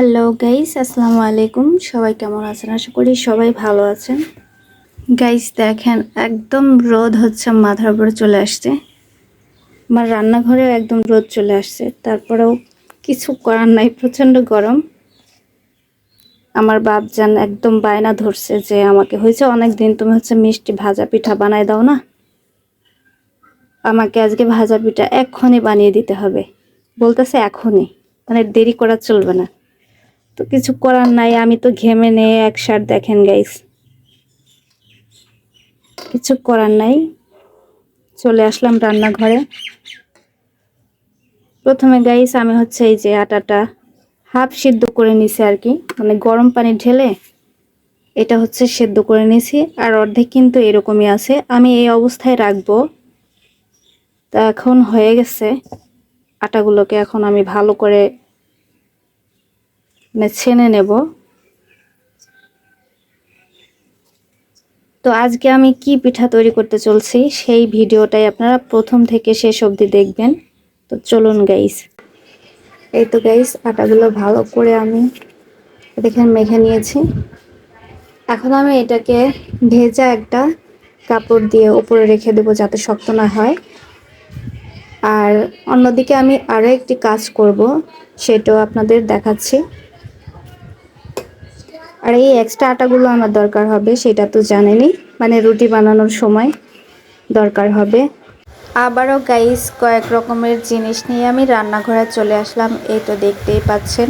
Hello guys আসসালামু আলাইকুম সবাই কেমন আছেন? আশা করি সবাই ভালো আছেন। গাইস দেখেন, একদম রোদ হচ্ছে, মাথার উপরে চলে আসছে। আমার রান্নাঘরেও একদম রোদ চলে আসছে। তারপরেও কিছু করার নাই, প্রচণ্ড গরম। আমার বাপ বাপজান একদম বায়না ধরছে যে আমাকে, হয়েছে অনেক দিন তুমি হচ্ছে মিষ্টি ভাজা পিঠা বানাই দাও না? আমাকে আজকে ভাজা পিঠা এক্ষুনি বানিয়ে দিতে হবে। বলতেছে এখনই মানে দেরি করা চলবে না। তো কিছু করার নাই, আমি তো ঘেমে নেই এক শার্ট দেখেন গাইস কিছু করার নাই। চলে আসলাম রান্নাঘরে। প্রথমে গাইস আমি হচ্ছে এই যে আটাটা হাফ সিদ্ধ করে নিছি আর কি মানে গরম পানি ঢেলে এটা হচ্ছে সেদ্ধ করে নিছি, আর অর্ধেক কিন্তু এরকমই আছে। আমি এই অবস্থায় রাখব। তা এখন হয়ে গেছে। আটাগুলোকে এখন আমি ভালো করে মানে ছেনে নেব। তো আজকে আমি কি পিঠা তৈরি করতে চলছি সেই ভিডিওটাই আপনারা প্রথম থেকে শেষ অবধি দেখবেন। তো চলুন গাইস এই তো গাইস আটাগুলো ভালো করে আমি দেখেন মেখে নিয়েছি। এখন আমি এটাকে ভেজা একটা কাপড় দিয়ে উপরে রেখে দেবো যাতে শক্ত না হয়। আর অন্যদিকে আমি আরও একটি কাজ করব, সেটাও আপনাদের দেখাচ্ছি। আর এই এক্সট্রা আটাগুলো আমার দরকার হবে, সেটা তো জানেনি মানে রুটি বানানোর সময় দরকার হবে। আবারও গাইস কয়েক রকমের জিনিস নিয়ে আমি রান্নাঘরে চলে আসলাম, এই তো দেখতেই পাচ্ছেন।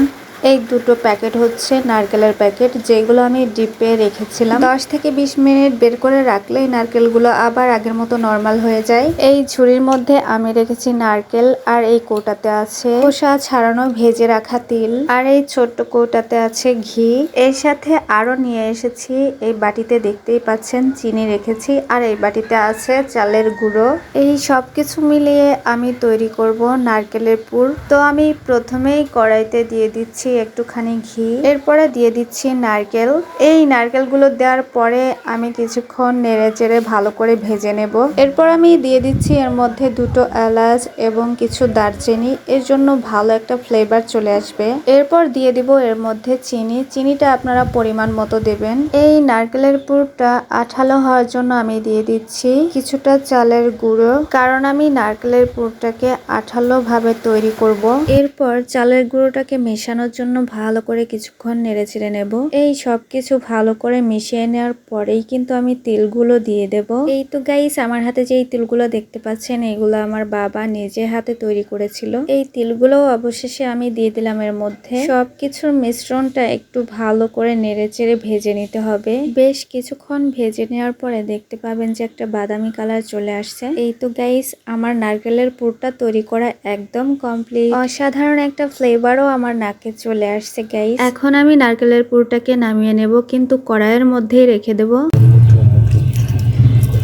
এই দুটো প্যাকেট হচ্ছে নারকেলের প্যাকেট, যেগুলো আমি ডিপে রেখেছিলাম। দশ থেকে বিশ মিনিট বের করে রাখলেই নারকেলগুলো আবার আগের মতো নর্মাল হয়ে যায়। এই ঝুড়ির মধ্যে আমি রেখেছি নারকেল আর এই কৌটাতে আছে খোসা ছাড়ানো ভেজে রাখা তিল আর এই ছোট্ট কৌটাতে আছে ঘি। এর সাথে আরও নিয়ে এসেছি, এই বাটিতে দেখতেই পাচ্ছেন চিনি রেখেছি আর এই বাটিতে আছে চালের গুঁড়ো। এই সব কিছু মিলিয়ে আমি তৈরি করব নারকেলের পুর। তো আমি প্রথমেই কড়াইতে দিয়ে দিচ্ছি একটুখানি ঘি। এরপরে দিয়ে দিচ্ছি নারকেল। এই নারকেলগুলো দেওয়ার পরে আমি কিছুক্ষণ নেড়ে চেড়ে ভালো করে ভেজে নেব। এরপর আমি দিয়ে দিচ্ছি এর মধ্যে দুটো এলাচ এবং কিছু দারচিনি। এর জন্য ভালো একটা ফ্লেভার চলে আসবে। এরপর দিয়ে দিব এর মধ্যে চিনি। চিনিটা আপনারা পরিমাণ মতো দেবেন। এই নারকেলের পুরটা আঠালো হওয়ার জন্য আমি দিয়ে দিচ্ছি কিছুটা চালের গুঁড়ো, কারণ আমি নারকেলের পুরটাকে আঠালো ভাবে তৈরি করব। এরপর চালের গুঁড়োটাকে মেশানোর জন্য ভালো করে কিছুক্ষণ নেড়ে ছেড়ে নেব। এই সব কিছু ভালো করে মিশিয়ে নেওয়ার পরেই কিন্তু আমি তিলগুলো দিয়ে দেব। এই তো গাইস আমার হাতে যে তিলগুলো দেখতে পাচ্ছেন, এগুলো আমার বাবা নিজে হাতে তৈরি করেছিল। এই তিলগুলো অবশেষে আমি দিয়ে দিলাম এর মধ্যে। সবকিছুর মিশ্রণটা একটু ভালো করে নেড়ে চেড়ে ভেজে নিতে হবে। বেশ কিছুক্ষণ ভেজে নেওয়ার পরে দেখতে পাবেন যে একটা বাদামি কালার চলে আসছে। এই তো গাইস আমার নারকেলের পুরটা তৈরি করা একদম কমপ্লিট অসাধারণ একটা ফ্লেভারও আমার নাকে চলে আসছে গাইস এখন আমি নারকেলের পুরটাকে নামিয়ে নেব কিন্তু কড়াইয়ের মধ্যেই রেখে দেব।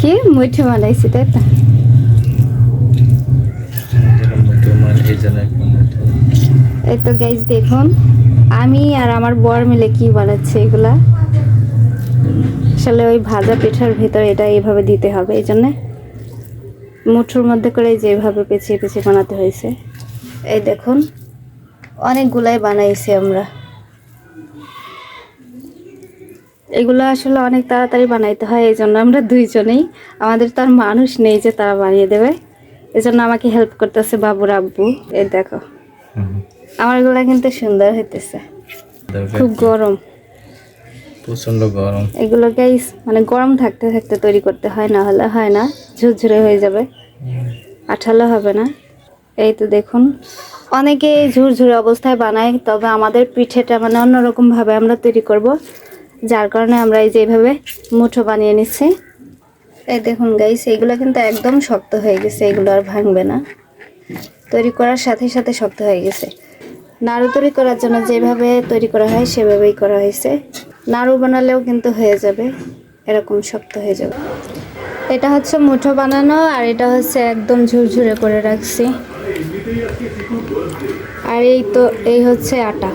কি? মুঠে বানাইছি তাই তো? এই তো গাইস দেখুন আমি আর আমার বর মিলে কি বানাচ্ছে এগুলা? আসলে ওই ভাজা পিঠার ভিতরে এটা এইভাবে দিতে হবে এই জন্যে মুঠোর মধ্যে করে যেভাবে পেঁচিয়ে পেঁচিয়ে বানাতে হয়েছে। এই দেখুন অনেকগুলাই বানাইছি আমরা। এগুলো আসলে অনেক তাড়াতাড়ি বানাইতে হয় এই জন্য আমরা দুইজনেই। আমাদের তো আর মানুষ নেই যে তারা বানিয়ে দেবে। এই জন্য আমাকে হেল্প করতেছে বাবুর আব্বু। এই দেখো। আমার এগুলো কিন্তু সুন্দর হইতেছে। খুব গরম। প্রচণ্ড গরম। এগুলো গাইস মানে গরম থাকতে থাকতে তৈরি করতে হয় না হলে হয় না। ঝুরঝুরে হয়ে যাবে। আঠালো হবে না। এই তো দেখুন। অনেকে ঝুরঝুরে অবস্থায় বানায়, তবে আমাদের পিঠেটা মানে অন্যরকম ভাবে আমরা তৈরি করব, যার কারণে আমরা এই যে মুঠো বানিয়ে নিচ্ছি। এই দেখুন গাইস এগুলো কিন্তু একদম শক্ত হয়ে গেছে, এগুলো আর ভাঙবে না। তৈরি করার সাথে সাথে শক্ত হয়ে গেছে। নাড়ু তৈরি করার জন্য যেভাবে তৈরি করা হয়, সেভাবেই করা হয়েছে। নাড়ু বানালেও কিন্তু হয়ে যাবে, এরকম শক্ত হয়ে যাবে। এটা হচ্ছে মুঠো বানানো, আর এটা হচ্ছে একদম ঝুরঝুরে করে রাখছি। আর এই তো, এই হচ্ছে আটা।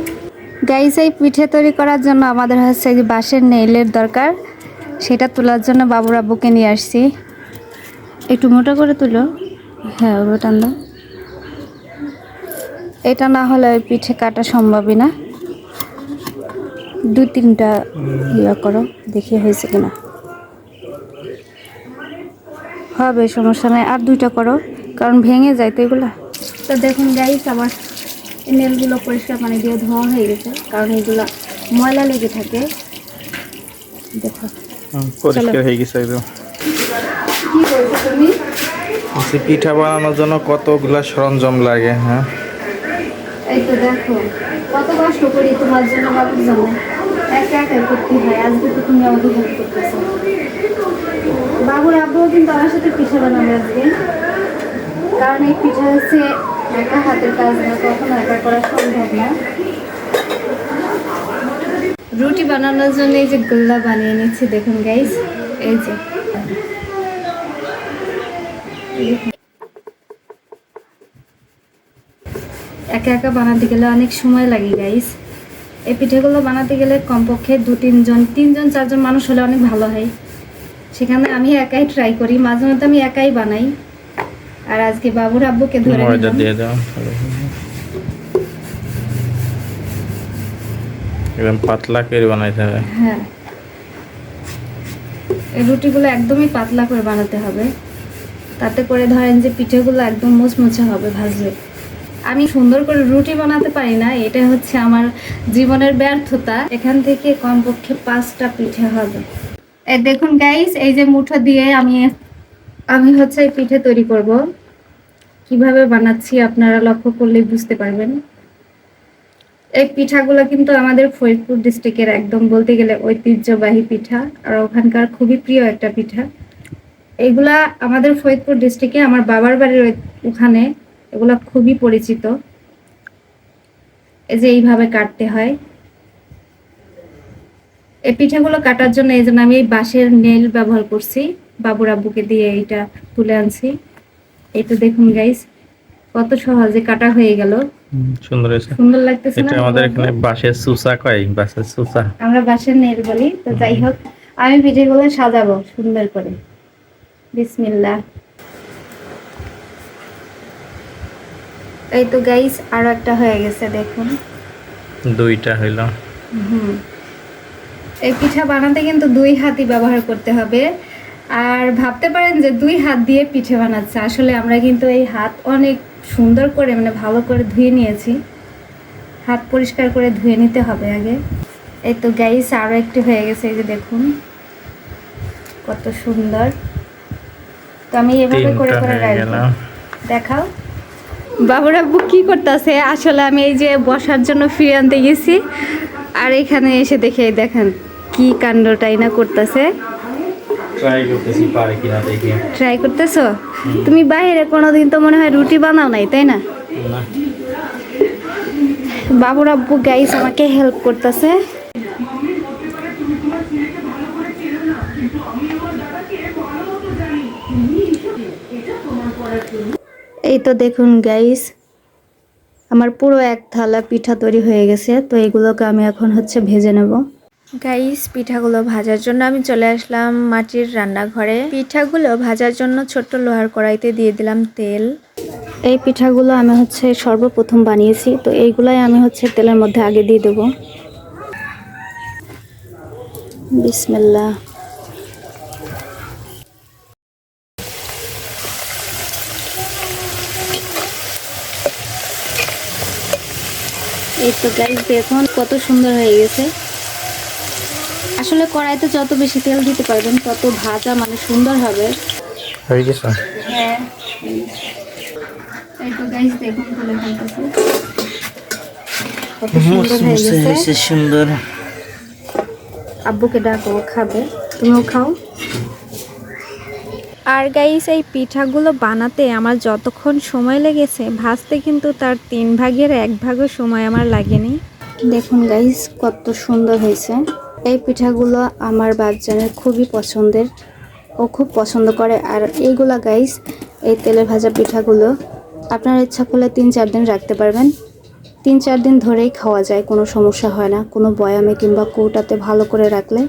গাইস, এই পিঠে তৈরি করার জন্য আমাদের হচ্ছে যে বাঁশের নেইলের দরকার। সেটা তোলার জন্য বাবুর আব্বুকে নিয়ে আসছি। একটু মোটা করে তুলো। হ্যাঁ ওগুলো টান এটা না হলে ওই পিঠে কাটা সম্ভবই না। দু তিনটা ইয়া করো, দেখি হয়েছে কিনা। হবে সমস্যা নাই। আর দুইটা করো কারণ ভেঙে যায় তো এগুলা। তো দেখুন গাইস আমার নেলগুলো পরিষ্কার পানি দিয়ে ধোয়া হয়ে গেছে কারণ এগুলো ময়লা লেগে থাকে। দেখো। পরিষ্কার হয়ে গেছে একদম কি বলছো তুমি? পিঠা বানানোর জন্য কতগুলা সরঞ্জাম লাগে হ্যাঁ? এই তো দেখো কত কষ্ট করি তোমার জন্য বাবুর জন্য একা একা করতে হয় আজকে তো তুমি আমাদের হেল্প করতেছো। বাবুর আব্বুও কিন্তু আমার সাথে পিঠা বানাবে আজকে। কারণ এই পিঠা হচ্ছে একা হাতের কাজ না, কখনো একা করা সম্ভব না। রুটি বানানোর জন্য এই যে গোল্লা বানিয়ে নিচ্ছি, দেখুন গাইস এই যে। একা একা বানাতে গেলে অনেক সময় লাগে গাইস এই পিঠেগুলো বানাতে গেলে কমপক্ষে দু তিনজন তিনজন, চারজন মানুষ হলে অনেক ভালো হয়। সেখানে আমি একাই ট্রাই করি মাঝে মধ্যে আমি একাই বানাই। আর আজকে বাবুর আব্বুকে ধরে দিয়ে দাও। একদম পাতলা করে বানাইতে হবে। হ্যাঁ। এই রুটিগুলো একদমই পাতলা করে বানাতে হবে। তাতে করে ধরেন যে পিঠেগুলো একদম মুচমুচে হবে ভাজলে। আমি সুন্দর করে রুটি বানাতে পারি না এটা হচ্ছে আমার জীবনের ব্যর্থতা। এখান থেকে কমপক্ষে পাঁচটা পিঠে হবে। দেখুন গাইস এই যে মুঠো দিয়ে আমি আমি হচ্ছে পিঠে তৈরি করব। কীভাবে বানাচ্ছি আপনারা লক্ষ্য করলে বুঝতে পারবেন। এই পিঠাগুলো কিন্তু আমাদের ফরিদপুর ডিস্ট্রিক্টের একদম বলতে গেলে ঐতিহ্যবাহী পিঠা, আর ওখানকার খুবই প্রিয় একটা পিঠা। এগুলা আমাদের ফরিদপুর ডিস্ট্রিক্টে আমার বাবার বাড়ির ওখানে এগুলা খুবই পরিচিত। এই যে এইভাবে কাটতে হয়। এই পিঠাগুলো কাটার জন্য এই জন্য আমি এই বাঁশের নেল ব্যবহার করছি বাবুর আব্বুকে দিয়ে এইটা তুলে আনছি। এই তো দেখুন গাইস কত সহজে কাটা হয়ে গেল। সুন্দর হয়েছে। সুন্দর লাগতেছে এটা আমাদের এখানে বাঁশের সুসা কয়? বাঁশের সুসা আমরা বাসের নেল বলি তো যাই হোক আমি পিঠেগুলো সাজাবো সুন্দর করে। বিসমিল্লাহ। এই তো গাইস আরও একটা হয়ে গেছে দেখুন। দুইটা হইল। হুম। এই পিঠা বানাতে কিন্তু দুই হাতই ব্যবহার করতে হবে। আর ভাবতে পারেন যে দুই হাত দিয়ে পিঠে বানাচ্ছে। আসলে আমরা কিন্তু এই হাত অনেক সুন্দর করে মানে ভালো করে ধুয়ে নিয়েছি। হাত পরিষ্কার করে ধুয়ে নিতে হবে আগে। এই তো গাইস আরও একটু হয়ে গেছে এই যে দেখুন। কত সুন্দর। তো আমি এভাবে করে করে রাখব। দেখাও। বাবুর আব্বু কি করতেছে? আসলে আমি এই যে বসার জন্য ফিরে আনতে গেছি। আর এখানে এসে দেখে এই দেখেন। কি কাণ্ডটাই না করতেছে? ট্রাই করতেছি পারে কিনা দেখি। ট্রাই করতেছো? তুমি বাইরে কোনোদিন তো মনে হয় রুটি বানাও নাই তাই না? না। বাবুর আব্বু গাইস আমাকে হেল্প করতেছে। এই তো দেখুন গাইস আমার পুরো এক থালা পিঠা তৈরি হয়ে গেছে তো এগুলোকে আমি এখন হচ্ছে ভেজে নেব। গাইস পিঠাগুলো ভাজার জন্য আমি চলে আসলাম মাটির রান্নাঘরে। পিঠাগুলো ভাজার জন্য ছোট্ট লোহার কড়াইতে দিয়ে দিলাম তেল। এই পিঠাগুলো আমি হচ্ছে সর্বপ্রথম বানিয়েছি, তো এইগুলাই আমি হচ্ছে তেলের মধ্যে আগে দিয়ে দেবো। বিসমিল্লা এই তো গাইস দেখুন কত সুন্দর হয়ে গেছে। আসলে কড়াইতে যত বেশি তেল দিতে পারবেন তত ভাজা মানে সুন্দর হবে। হয়ে গেছে। হ্যাঁ। এই তো গাইস দেখুন তুলে ফেলতেছি কত সুন্দর হয়ে গেছে। সুন্দর। আব্বুকে ডাকো খাবে। তুমিও খাও। আর গাইস এই পিঠাগুলো বানাতে আমার যতক্ষণ সময় লেগেছে ভাজতে কিন্তু তার তিন ভাগের এক ভাগও সময় আমার লাগেনি। দেখুন গাইস কত সুন্দর হয়েছে। এই পিঠাগুলো আমার বাচ্চানের খুবই পছন্দের ও খুব পছন্দ করে। আর এইগুলা গাইস এই তেলে ভাজা পিঠাগুলো আপনার ইচ্ছা করলে তিন চার দিন রাখতে পারবেন। তিন চার দিন ধরেই খাওয়া যায়, কোনো সমস্যা হয় না। কোনো বয়ামে কিংবা কৌটাতে ভালো করে রাখলে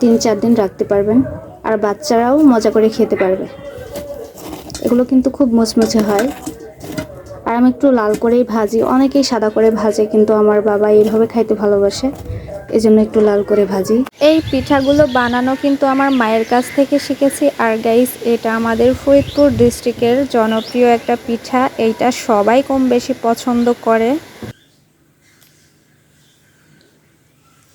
তিন চার দিন রাখতে পারবেন। আর বাচ্চারাও মজা করে খেতে পারবে। এগুলো কিন্তু খুব মুচমুচে হয়। আর আমি একটু লাল করেই ভাজি, অনেকেই সাদা করে ভাজে, কিন্তু আমার বাবা এইভাবে খাইতে ভালোবাসে। এই জন্য একটু লাল করে ভাজি। এই পিঠাগুলো বানানো কিন্তু আমার মায়ের কাছ থেকে শিখেছি। আর গাইস এটা আমাদের ফরিদপুর ডিস্ট্রিক্টের জনপ্রিয় একটা পিঠা। এইটা সবাই কম বেশি পছন্দ করে।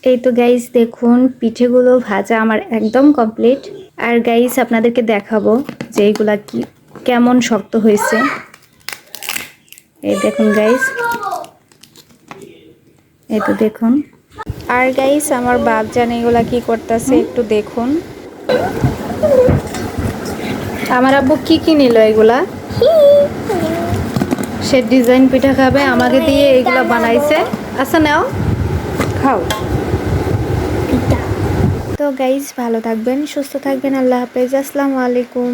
এই তো গাইস দেখুন, পিঠেগুলো ভাজা আমার একদম কমপ্লিট আর গাইস আপনাদেরকে দেখাবো যে এইগুলা কি, কেমন শক্ত হয়েছে। এই দেখুন গাইস এই তো দেখুন। আর গাইস আমার বাপ জানে এগুলা কি করতেছে একটু দেখুন। আমার আব্বু কি কি নিল এগুলা? সে ডিজাইন পিঠা খাবে আমাকে দিয়ে এগুলা বানাইছে। আচ্ছা নাও। খাও। তো গাইস ভালো থাকবেন সুস্থ থাকবেন আল্লাহ হাফেজ আসসালামু আলাইকুম।